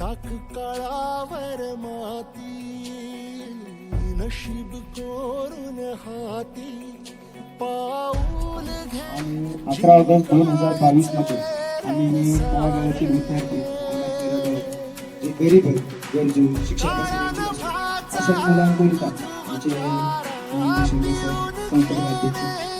टाक काळावर माती नशीब कोरून हाती पाऊल घे अकरा ऑगस्ट दोन हजार बावीसमध्ये आम्ही महागावातील विद्यार्थी जे गरीब आहेत गरजू शिक्षकांसाठी अशा मुलांकरिता आमचे आमचे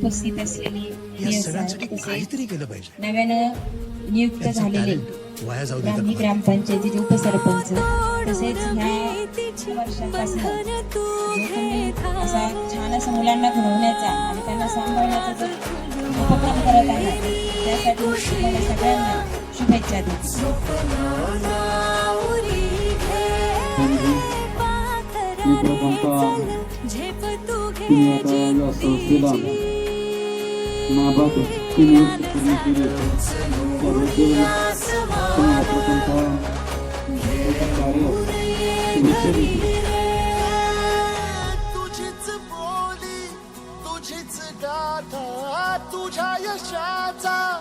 उपस्थित असलेली या मेयर साहेब, सगळ्यांसाठी तसेच काहीतरी केलं पाहिजे. नव्यानं नियुक्त झालेले वाया जाऊ देता. ग्रामपंचायतीचे उपसरपंच. तसेच ह्या वर्षापासून जो तुम्ही असा छान असं मुलांना घडवण्याचा आणि त्यांना सांभाळण्याचा जो उपक्रम करत आहे त्यासाठी मी तुम्हाला सगळ्यांना शुभेच्छा देते. मी प्रथमतः तुम्ही आता या संस्थेला. नाबाद तीन वर्ष पूर्ण केले त्याबद्दल प्रथमतः कार्य शुभेच्छा देतो बोली तुझीच गाथा तुझ्या यशाचा.